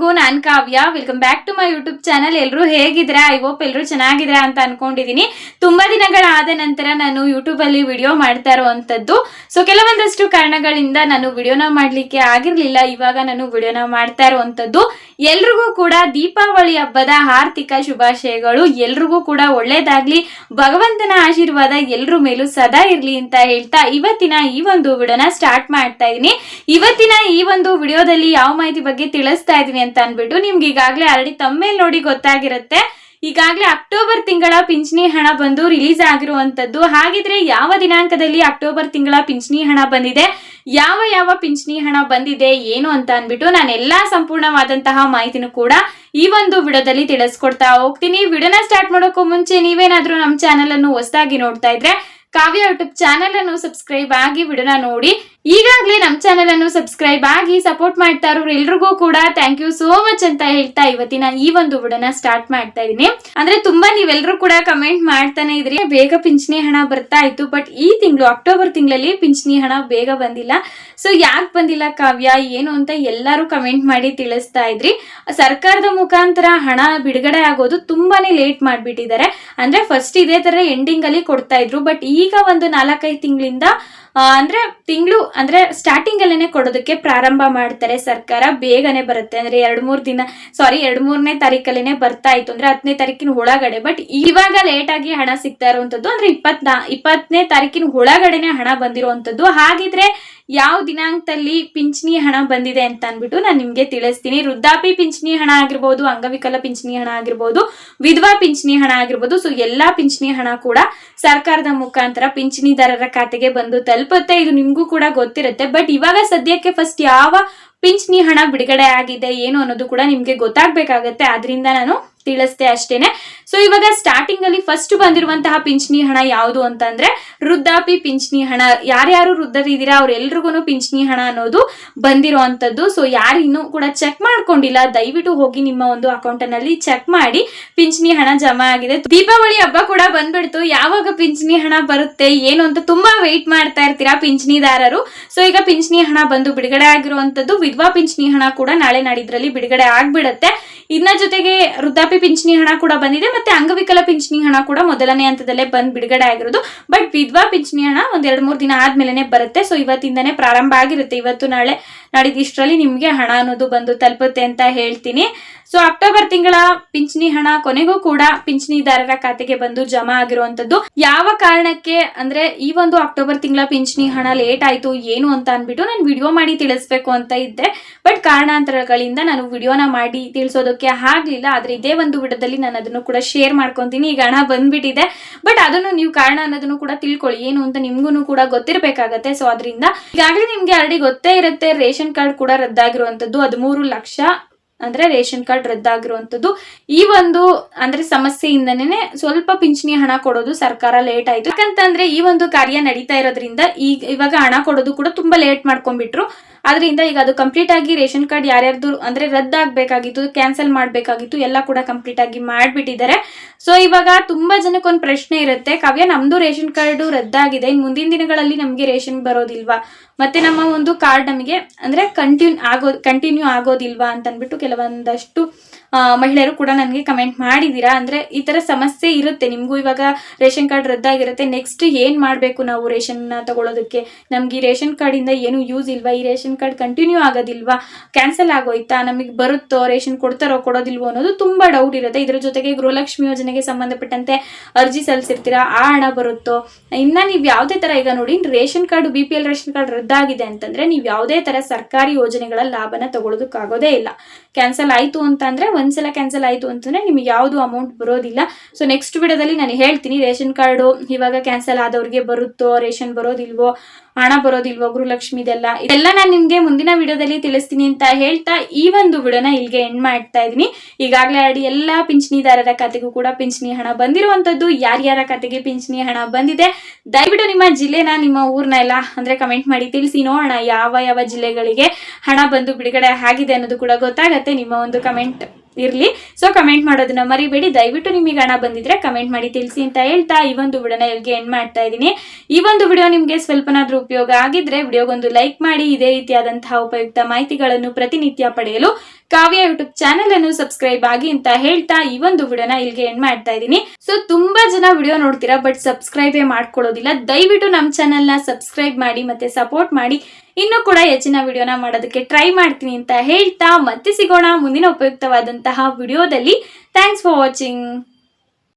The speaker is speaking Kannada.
ಎಲ್ರಿಗೂ ನಾನ್ Kavya. Welcome back to my YouTube channel ಎಲ್ಲರೂ ಹೇಗಿದ್ರೆ ಐ ಹೋಪ್ ಎಲ್ಲರೂ ಚೆನ್ನಾಗಿದ್ರೆ ಅಂತ ಅನ್ಕೊಂಡಿದೀನಿ. ತುಂಬಾ ದಿನಗಳಾದ ನಂತರ ನಾನು ಯೂಟ್ಯೂಬ್ ಅಲ್ಲಿ ವಿಡಿಯೋ ಮಾಡ್ತಾ ಇರುವಂತದ್ದು ಸೊ ಕೆಲವೊಂದಷ್ಟು ಕಾರಣಗಳಿಂದ ನಾನು ವಿಡಿಯೋನ ಮಾಡ್ಲಿಕ್ಕೆ ಆಗಿರ್ಲಿಲ್ಲ. ಇವಾಗ ನಾನು ವಿಡಿಯೋನ ಮಾಡ್ತಾ ಇರುವಂತದ್ದು ಎಲ್ರಿಗೂ ಕೂಡ ದೀಪಾವಳಿ ಹಬ್ಬದ ಆರ್ಥಿಕ ಶುಭಾಶಯಗಳು. ಎಲ್ರಿಗೂ ಕೂಡ ಒಳ್ಳೇದಾಗ್ಲಿ. ಭಗವಂತನ ಆಶೀರ್ವಾದ ಎಲ್ರ ಮೇಲೂ ಸದಾ ಇರ್ಲಿ ಅಂತ ಹೇಳ್ತಾ ಇವತ್ತಿನ ಈ ಒಂದು ವಿಡಿಯೋನ ಸ್ಟಾರ್ಟ್ ಮಾಡ್ತಾ ಇದೀನಿ. ಇವತ್ತಿನ ಈ ಒಂದು ವಿಡಿಯೋದಲ್ಲಿ ಯಾವ ಮಾಹಿತಿ ಬಗ್ಗೆ ತಿಳಿಸ್ತಾ ಇದೀನಿ ಅಂತ ಅಂದ್ಬಿಟ್ಟು ನಿಮ್ಗೆ ಈಗಾಗಲೇ ಆಲ್ರೆಡಿ ತಮ್ಮೇಲೆ ನೋಡಿ ಗೊತ್ತಾಗಿರುತ್ತೆ. ಈಗಾಗಲೇ ಅಕ್ಟೋಬರ್ ತಿಂಗಳ ಪಿಂಚಣಿ ಹಣ ಬಂದು ರಿಲೀಸ್ ಆಗಿರುವಂತದ್ದು ಹಾಗಿದ್ರೆ ಯಾವ ದಿನಾಂಕದಲ್ಲಿ ಅಕ್ಟೋಬರ್ ತಿಂಗಳ ಪಿಂಚಣಿ ಹಣ ಬಂದಿದೆ? ಯಾವ ಯಾವ ಪಿಂಚಣಿ ಹಣ ಬಂದಿದೆ? ಏನು ಅಂತ ಅಂದ್ಬಿಟ್ಟು ನಾನು ಎಲ್ಲಾ ಸಂಪೂರ್ಣವಾದಂತಹ ಮಾಹಿತಿನೂ ಕೂಡ ಈ ಒಂದು ವಿಡಿಯೋದಲ್ಲಿ ತಿಳಿಸ್ಕೊಡ್ತಾ ಹೋಗ್ತೀನಿ. ವಿಡಿಯೋನ ಸ್ಟಾರ್ಟ್ ಮಾಡೋಕ್ಕೂ ಮುಂಚೆ ನೀವೇನಾದ್ರೂ ನಮ್ಮ ಚಾನೆಲ್ ಅನ್ನು ಹೊಸದಾಗಿ ನೋಡ್ತಾ ಇದ್ರೆ ಕಾವ್ಯ ಯೂಟ್ಯೂಬ್ ಚಾನೆಲ್ ಅನ್ನು ಸಬ್ಸ್ಕ್ರೈಬ್ ಆಗಿ ವಿಡಿಯೋನ ನೋಡಿ. ಈಗಾಗಲೇ ನಮ್ಮ ಚಾನೆಲ್ ಅನ್ನು ಸಬ್ಸ್ಕ್ರೈಬ್ ಆಗಿ ಸಪೋರ್ಟ್ ಮಾಡ್ತಾ ಇರೋರು ಎಲ್ರಿಗೂ ಕೂಡ ಥ್ಯಾಂಕ್ ಯು ಸೋ ಮಚ್ ಅಂತ ಹೇಳ್ತಾ ಇವತ್ತಿನ ಈ ಒಂದು ಉಡನ ಸ್ಟಾರ್ಟ್ ಮಾಡ್ತಾ ಇದೀನಿ ಅಂದ್ರೆ ತುಂಬಾ ನೀವೆಲ್ಲರೂ ಕೂಡ ಕಮೆಂಟ್ ಮಾಡ್ತಾನೆ ಇದ್ರಿ. ಬೇಗ ಪಿಂಚಣಿ ಹಣ ಬರ್ತಾ ಇತ್ತು ಬಟ್ ಈ ತಿಂಗಳು ಅಕ್ಟೋಬರ್ ತಿಂಗಳಲ್ಲಿ ಪಿಂಚಣಿ ಹಣ ಬೇಗ ಬಂದಿಲ್ಲ. ಸೊ ಯಾಕೆ ಬಂದಿಲ್ಲ ಕಾವ್ಯ, ಏನು ಅಂತ ಎಲ್ಲರೂ ಕಮೆಂಟ್ ಮಾಡಿ ತಿಳಿಸ್ತಾ ಇದ್ರಿ. ಸರ್ಕಾರದ ಮುಖಾಂತರ ಹಣ ಬಿಡುಗಡೆ ಆಗೋದು ತುಂಬಾನೇ ಲೇಟ್ ಮಾಡ್ಬಿಟ್ಟಿದ್ದಾರೆ. ಅಂದ್ರೆ ಫಸ್ಟ್ ಇದೇ ತರ ಎಂಡಿಂಗ್ ಅಲ್ಲಿ ಕೊಡ್ತಾ ಇದ್ರು ಬಟ್ ಈಗ ಒಂದು ನಾಲ್ಕೈದು ತಿಂಗಳಿಂದ ಅಂದ್ರೆ ತಿಂಗಳು, ಅಂದ್ರೆ ಸ್ಟಾರ್ಟಿಂಗ್ ಅಲ್ಲೇನೆ ಕೊಡೋದಕ್ಕೆ ಪ್ರಾರಂಭ ಮಾಡ್ತಾರೆ ಸರ್ಕಾರ. ಬೇಗನೆ ಬರುತ್ತೆ. ಅಂದ್ರೆ ಎರಡ್ ಮೂರ್ ದಿನ ಸಾರಿ ಎರಡು ಮೂರನೇ ತಾರೀಕಲ್ಲೇನೆ ಬರ್ತಾ ಇತ್ತು. ಅಂದ್ರೆ ಹತ್ತನೇ ತಾರೀಕಿನ ಒಳಗಡೆ. ಬಟ್ ಇವಾಗ ಲೇಟ್ ಆಗಿ ಹಣ ಸಿಗ್ತಾ ಇರುವಂತದ್ದು ಅಂದ್ರೆ ಇಪ್ಪತ್ನಾ ಇಪ್ಪತ್ತನೇ ತಾರೀಕಿನ ಒಳಗಡೆನೆ ಹಣ ಬಂದಿರುವಂತದ್ದು ಹಾಗಿದ್ರೆ ಯಾವ ದಿನಾಂಕದಲ್ಲಿ ಪಿಂಚಣಿ ಹಣ ಬಂದಿದೆ ಅಂತ ಅನ್ಬಿಟ್ಟು ನಾನು ನಿಮ್ಗೆ ತಿಳಿಸ್ತೀನಿ. ವೃದ್ಧಾಪಿ ಪಿಂಚಣಿ ಹಣ ಆಗಿರ್ಬೋದು, ಅಂಗವಿಕಲ ಪಿಂಚಣಿ ಹಣ ಆಗಿರ್ಬೋದು, ವಿಧವಾ ಪಿಂಚಣಿ ಹಣ ಆಗಿರ್ಬೋದು ಸೊ ಎಲ್ಲಾ ಪಿಂಚಣಿ ಹಣ ಕೂಡ ಸರ್ಕಾರದ ಮುಖಾಂತರ ಪಿಂಚಣಿದಾರರ ಖಾತೆಗೆ ಬಂದು ತಲುಪುತ್ತೆ. ಇದು ನಿಮ್ಗೂ ಕೂಡ ಗೊತ್ತಿರುತ್ತೆ. ಬಟ್ ಇವಾಗ ಸದ್ಯಕ್ಕೆ ಫಸ್ಟ್ ಯಾವ ಪಿಂಚಣಿ ಹಣ ಬಿಡುಗಡೆ ಆಗಿದೆ, ಏನು ಅನ್ನೋದು ಕೂಡ ನಿಮ್ಗೆ ಗೊತ್ತಾಗ್ಬೇಕಾಗತ್ತೆ. ಆದ್ರಿಂದ ನಾನು ತಿಳಿಸ್ತೆ ಅಷ್ಟೇನೆ. ಸೊ ಇವಾಗ ಸ್ಟಾರ್ಟಿಂಗ್ ಅಲ್ಲಿ ಫಸ್ಟ್ ಬಂದಿರುವಂತಹ ಪಿಂಚಣಿ ಹಣ ಯಾವುದು ಅಂತಂದ್ರೆ ವೃದ್ಧಾಪಿ ಪಿಂಚಣಿ ಹಣ. ಯಾರ್ಯಾರು ವೃದ್ಧರಿದ್ದೀರಾ ಅವ್ರೆಲ್ರಿಗೂ ಪಿಂಚಣಿ ಹಣ ಅನ್ನೋದು ಬಂದಿರುವಂತದ್ದು ಸೊ ಯಾರು ಇನ್ನೂ ಕೂಡ ಚೆಕ್ ಮಾಡ್ಕೊಂಡಿಲ್ಲ, ದಯವಿಟ್ಟು ಹೋಗಿ ನಿಮ್ಮ ಒಂದು ಅಕೌಂಟ್ನಲ್ಲಿ ಚೆಕ್ ಮಾಡಿ ಪಿಂಚಣಿ ಹಣ ಜಮಾ ಆಗಿದೆ. ದೀಪಾವಳಿ ಹಬ್ಬ ಕೂಡ ಬಂದ್ಬಿಡ್ತು. ಯಾವಾಗ ಪಿಂಚಣಿ ಹಣ ಬರುತ್ತೆ, ಏನು ಅಂತ ತುಂಬಾ ವೆಯ್ಟ್ ಮಾಡ್ತಾ ಇರ್ತೀರಾ ಪಿಂಚಣಿದಾರರು ಸೊ ಈಗ ಪಿಂಚಣಿ ಹಣ ಬಂದು ಬಿಡುಗಡೆ ಆಗಿರುವಂತದ್ದು ವಿಧವಾ ಪಿಂಚಣಿ ಹಣ ಕೂಡ ನಾಳೆ ನಾಡಿದ್ರಲ್ಲಿ ಬಿಡುಗಡೆ ಆಗ್ಬಿಡತ್ತೆ. ಇನ್ನ ಜೊತೆಗೆ ವೃದ್ಧಾಪಿ ಪಿಂಚಣಿ ಹಣ ಕೂಡ ಬಂದಿದೆ, ಮತ್ತೆ ಅಂಗವಿಕಲ ಪಿಂಚಣಿ ಹಣ ಕೂಡ ಮೊದಲನೇ ಹಂತದಲ್ಲೇ ಬಂದ್ ಬಿಡುಗಡೆ ಆಗಿರೋದು. ಬಟ್ ವಿಧವಾ ಪಿಂಚಣಿ ಹಣ ಒಂದ್ ಎರಡ್ ಮೂರ್ ದಿನ ಆದ್ಮೇಲೆ ಬರುತ್ತೆ. ಸೊ ಇವತ್ತಿಂದನೇ ಪ್ರಾರಂಭ ಆಗಿರುತ್ತೆ. ಇವತ್ತು ನಾಳೆ ನಾಡಿದಿಷ್ಟರಲ್ಲಿ ನಿಮ್ಗೆ ಹಣ ಅನ್ನೋದು ಬಂದು ತಲುಪುತ್ತೆ ಅಂತ ಹೇಳ್ತೀನಿ. ಸೊ ಅಕ್ಟೋಬರ್ ತಿಂಗಳ ಪಿಂಚಣಿ ಹಣ ಕೊನೆಗೂ ಕೂಡ ಪಿಂಚಣಿದಾರರ ಖಾತೆಗೆ ಬಂದು ಜಮಾ ಆಗಿರುವಂತದ್ದು ಯಾವ ಕಾರಣಕ್ಕೆ ಅಂದ್ರೆ ಈ ಒಂದು ಅಕ್ಟೋಬರ್ ತಿಂಗಳ ಪಿಂಚಣಿ ಹಣ ಲೇಟ್ ಆಯ್ತು, ಏನು ಅಂತ ಅನ್ಬಿಟ್ಟು ನಾನು ವಿಡಿಯೋ ಮಾಡಿ ತಿಳಿಸ್ಬೇಕು ಅಂತ ಇದ್ದೆ. ಬಟ್ ಕಾರಣಾಂತರಗಳಿಂದ ನಾನು ವಿಡಿಯೋನ ಮಾಡಿ ತಿಳಿಸೋದಕ್ಕೆ ಆಗ್ಲಿಲ್ಲ. ಆದ್ರೆ ಇದೇ ಒಂದು ವಿಡದಲ್ಲಿ ನಾನು ಅದನ್ನು ಕೂಡ ಶೇರ್ ಮಾಡ್ಕೊಂತೀನಿ. ಈಗ ಹಣ ಬಂದ್ಬಿಟ್ಟಿದೆ. ಬಟ್ ಅದನ್ನು ನೀವು ಕಾರಣ ಅನ್ನೋದನ್ನು ಕೂಡ ತಿಳ್ಕೊಳ್ಳಿ. ಏನು ಅಂತ ನಿಮ್ಗೂ ಕೂಡ ಗೊತ್ತಿರಬೇಕಾಗತ್ತೆ. ಸೊ ಅದರಿಂದ ಈಗಾಗಲೇ ನಿಮ್ಗೆ ಆಲ್ರೆಡಿ ಗೊತ್ತೇ ಇರುತ್ತೆ. ರೇಷನ್ ಕಾರ್ಡ್ ಕೂಡ ರದ್ದಾಗಿರುವಂತದ್ದು ಹದಿಮೂರು ಲಕ್ಷ ಅಂದ್ರೆ ರೇಷನ್ ಕಾರ್ಡ್ ರದ್ದಾಗಿರುವಂತದ್ದು ಈ ಒಂದು ಅಂದ್ರೆ ಸಮಸ್ಯೆಯಿಂದನೇ ಸ್ವಲ್ಪ ಪಿಂಚಣಿ ಹಣ ಕೊಡೋದು ಸರ್ಕಾರ ಲೇಟ್ ಆಯ್ತು. ಯಾಕಂತಂದ್ರೆ ಈ ಒಂದು ಕಾರ್ಯ ನಡೀತಾ ಇರೋದ್ರಿಂದ ಈಗ ಇವಾಗ ಹಣ ಕೊಡೋದು ಕೂಡ ತುಂಬಾ ಲೇಟ್ ಮಾಡ್ಕೊಂಡ್ಬಿಟ್ರು. ಅದರಿಂದ ಈಗ ಅದು ಕಂಪ್ಲೀಟ್ ಆಗಿ ರೇಷನ್ ಕಾರ್ಡ್ ಯಾರ್ಯಾರ್ದು ಅಂದ್ರೆ ರದ್ದಾಗಬೇಕಾಗಿತ್ತು ಕ್ಯಾನ್ಸಲ್ ಮಾಡಬೇಕಾಗಿತ್ತು, ಎಲ್ಲ ಕೂಡ ಕಂಪ್ಲೀಟ್ ಆಗಿ ಮಾಡಿಬಿಟ್ಟಿದ್ದಾರೆ. ಸೊ ಇವಾಗ ತುಂಬಾ ಜನಕ್ಕೆ ಒಂದು ಪ್ರಶ್ನೆ ಇರುತ್ತೆ, ಕಾವ್ಯ, ನಮ್ದು ರೇಷನ್ ಕಾರ್ಡ್ ರದ್ದಾಗಿದೆ ಇನ್ನು ಮುಂದಿನ ದಿನಗಳಲ್ಲಿ ನಮಗೆ ರೇಷನ್ ಬರೋದಿಲ್ವಾ? ಮತ್ತೆ ನಮ್ಮ ಒಂದು ಕಾರ್ಡ್ ನಮಗೆ ಅಂದ್ರೆ ಕಂಟಿನ್ಯೂ ಆಗೋ ಕಂಟಿನ್ಯೂ ಆಗೋದಿಲ್ವಾ ಅಂತ ಅಂದ್ಬಿಟ್ಟು ಕೆಲವೊಂದಷ್ಟು ಮಹಿಳೆಯರು ಕೂಡ ನನಗೆ ಕಮೆಂಟ್ ಮಾಡಿದ್ದೀರಾ ಅಂದರೆ ಈ ಥರ ಸಮಸ್ಯೆ ಇರುತ್ತೆ. ನಿಮಗೂ ಇವಾಗ ರೇಷನ್ ಕಾರ್ಡ್ ರದ್ದಾಗಿರುತ್ತೆ. ನೆಕ್ಸ್ಟ್ ಏನು ಮಾಡಬೇಕು ನಾವು ರೇಷನ್ನ ತಗೊಳ್ಳೋದಕ್ಕೆ ನಮಗೆ ಈ ರೇಷನ್ ಕಾರ್ಡಿಂದ ಏನು ಯೂಸ್ ಇಲ್ವಾ? ಈ ರೇಷನ್ ಕಾರ್ಡ್ ಕಂಟಿನ್ಯೂ ಆಗೋದಿಲ್ವಾ? ಕ್ಯಾನ್ಸಲ್ ಆಗೋಯ್ತಾ? ನಮಗೆ ಬರುತ್ತೋ? ರೇಷನ್ ಕೊಡ್ತಾರೋ? ಕೊಡೋದಿಲ್ವೋ ಅನ್ನೋದು ತುಂಬಾ ಡೌಟ್ ಇರುತ್ತೆ. ಇದ್ರ ಜೊತೆಗೆ ಗೃಹಲಕ್ಷ್ಮಿ ಯೋಜನೆಗೆ ಸಂಬಂಧಪಟ್ಟಂತೆ ಅರ್ಜಿ ಸಲ್ಲಿಸಿರ್ತೀರಾ? ಆ ಹಣ ಬರುತ್ತೋ? ಇನ್ನು ನೀವು ಯಾವುದೇ ತರ ಈಗ ನೋಡಿ, ration card B P L ration card ರದ್ದಾಗಿದೆ ಅಂತಂದರೆ ನೀವು ಯಾವುದೇ ತರ ಸರ್ಕಾರಿ ಯೋಜನೆಗಳ ಲಾಭನ ತಗೊಳ್ಳೋದಕ್ಕಾಗೋದೇ ಇಲ್ಲ. ಕ್ಯಾನ್ಸಲ್ ಆಯಿತು ಅಂತಂದರೆ ಒಂದ್ಸಲ ಕ್ಯಾನ್ಸಲ್ ಆಯ್ತು ಅಂತಂದ್ರೆ ನಿಮಗೆ ಯಾವುದು ಅಮೌಂಟ್ ಬರೋದಿಲ್ಲ. ಸೊ ನೆಕ್ಸ್ಟ್ ವಿಡಿಯೋದಲ್ಲಿ ನಾನು ಹೇಳ್ತೀನಿ ರೇಷನ್ ಕಾರ್ಡು ಇವಾಗ ಕ್ಯಾನ್ಸಲ್ ಆದವ್ರಿಗೆ ಬರುತ್ತೋ, ರೇಷನ್ ಬರೋದಿಲ್ವೋ, ಹಣ ಬರೋದಿಲ್ವೋ ಗೃಹಲಕ್ಷ್ಮಿ ಇದೆಲ್ಲ ಇದೆಲ್ಲ ನಾನು ನಿಮ್ಗೆ ಮುಂದಿನ ವಿಡಿಯೋದಲ್ಲಿ ತಿಳಿಸ್ತೀನಿ ಅಂತ ಹೇಳ್ತಾ ಈ ಒಂದು ವಿಡಿಯೋನ ಇಲ್ಲಿಗೆ ಎಂಡ್ ಮಾಡ್ತಾ ಇದೀನಿ. ಈಗಾಗಲೇ ಆಲ್ರೆಡಿ ಎಲ್ಲಾ ಪಿಂಚಣಿದಾರರ ಖಾತೆಗೂ ಕೂಡ ಪಿಂಚಣಿ ಹಣ ಬಂದಿರುವಂತದ್ದು. ಯಾರ್ಯಾರ ಖಾತೆಗೆ ಪಿಂಚಣಿ ಹಣ ಬಂದಿದೆ, ದಯವಿಟ್ಟು ನಿಮ್ಮ ಜಿಲ್ಲೆನ, ನಿಮ್ಮ ಊರ್ನ ಎಲ್ಲ ಅಂದ್ರೆ ಕಮೆಂಟ್ ಮಾಡಿ ತಿಳಿಸಿ ನೋಡೋಣ ಯಾವ ಯಾವ ಜಿಲ್ಲೆಗಳಿಗೆ ಹಣ ಬಂದು ಬಿಡುಗಡೆ ಆಗಿದೆ ಅನ್ನೋದು ಕೂಡ ಗೊತ್ತಾಗತ್ತೆ. ನಿಮ್ಮ ಒಂದು ಕಮೆಂಟ್ ಇರ್ಲಿ. ಸೊ ಕಮೆಂಟ್ ಮಾಡೋದನ್ನ ಮರಿಬೇಡಿ. ದಯವಿಟ್ಟು ನಿಮಗೆ ಹಣ ಬಂದಿದ್ರೆ ಕಮೆಂಟ್ ಮಾಡಿ ತಿಳಿಸಿ ಅಂತ ಹೇಳ್ತಾ ಈ ಒಂದು ವಿಡಿಯೋನ ಎಲ್ಗೆ ಎಂಡ್ ಮಾಡ್ತಾ ಇದ್ದೀನಿ. ಈ ಒಂದು ವಿಡಿಯೋ ನಿಮಗೆ ಸ್ವಲ್ಪನಾದ್ರೂ ಉಪಯೋಗ ಆಗಿದ್ರೆ ವಿಡಿಯೋಗೊಂದು ಲೈಕ್ ಮಾಡಿ, ಇದೇ ರೀತಿಯಾದಂತಹ ಉಪಯುಕ್ತ ಮಾಹಿತಿಗಳನ್ನು ಪ್ರತಿನಿತ್ಯ ಪಡೆಯಲು ಕಾವ್ಯ ಯೂಟ್ಯೂಬ್ ಚಾನೆಲ್ ಅನ್ನು ಸಬ್ಸ್ಕ್ರೈಬ್ ಆಗಿ ಅಂತ ಹೇಳ್ತಾ ಈ ಒಂದು ವಿಡಿಯೋನ ಇಲ್ಲಿಗೆ ಎಂಡ್ ಮಾಡ್ತಾ ಇದ್ದೀನಿ. ಸೊ ತುಂಬಾ ಜನ ವಿಡಿಯೋ ನೋಡ್ತೀರಾ ಬಟ್ ಸಬ್ಸ್ಕ್ರೈಬೇ ಮಾಡ್ಕೊಳ್ಳೋದಿಲ್ಲ. ದಯವಿಟ್ಟು ನಮ್ಮ ಚಾನೆಲ್ನ ಸಬ್ಸ್ಕ್ರೈಬ್ ಮಾಡಿ, ಮತ್ತೆ ಸಪೋರ್ಟ್ ಮಾಡಿ. ಇನ್ನೂ ಕೂಡ ಹೆಚ್ಚಿನ ವಿಡಿಯೋನ ಮಾಡೋದಕ್ಕೆ ಟ್ರೈ ಮಾಡ್ತೀನಿ ಅಂತ ಹೇಳ್ತಾ ಮತ್ತೆ ಸಿಗೋಣ ಮುಂದಿನ ಉಪಯುಕ್ತವಾದಂತಹ ವಿಡಿಯೋದಲ್ಲಿ. Thanks for watching